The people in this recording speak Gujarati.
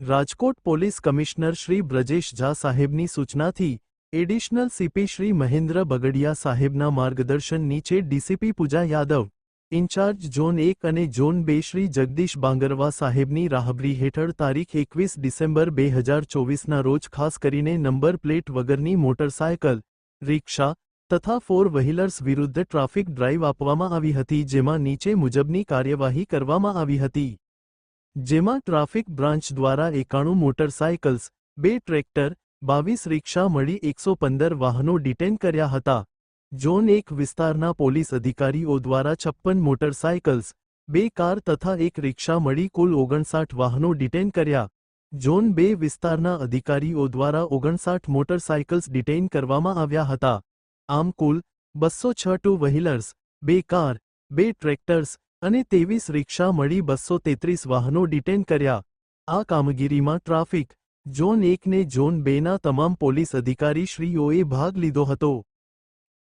રાજકોટ પોલીસ કમિશનર શ્રી બ્રજેશ ઝા સાહેબની સૂચનાથી એડિશનલ સીપી શ્રી મહેન્દ્ર બગડિયા સાહેબના માર્ગદર્શન નીચે DCP Puja Yadav, in-charge zone એક અને ઝોન બે શ્રી જગદીશ બાંગરવા સાહેબની રાહબરી હેઠળ તારીખ એકવીસ ડિસેમ્બર બે હજાર ચોવીસના રોજ ખાસ કરીને નંબર પ્લેટ વગરની મોટરસાયકલ, રિક્ષા તથા ફોર વ્હીલર્સ વિરુદ્ધ ટ્રાફિક ડ્રાઇવ આપવામાં આવી હતી જેમાં નીચે મુજબની કાર્યવાહી કરવામાં આવી હતી. જેમાં ટ્રાફિક બ્રાન્ચ દ્વારા એકાણું મોટરસાયકલ્સ, બે ટ્રેક્ટર, બાવીસ રિક્ષા મળી એકસો પંદર વાહનો ડિટેન કર્યા હતા. ઝોન એક વિસ્તારના પોલીસ અધિકારીઓ દ્વારા છપ્પન મોટરસાયકલ્સ, બે કાર તથા એક રિક્ષા મળી કુલ ઓગણસાઠ વાહનો ડિટેન કર્યા. ઝોન બે વિસ્તારના અધિકારીઓ દ્વારા ઓગણસાઠ મોટરસાયકલ્સ ડિટેઇન કરવામાં આવ્યા હતા. આમ કુલ બસો છ ટુ વ્હીલર્સ, બે કાર, બે ટ્રેક્ટર્સ અને તેવીસ રિક્ષા મળી બસો તેત્રીસ વાહનો ડિટેન કર્યા. આ કામગીરીમાં ટ્રાફિક, ઝોન એકને ઝોન બેના તમામ પોલીસ અધિકારીશ્રીઓએ ભાગ લીધો હતો.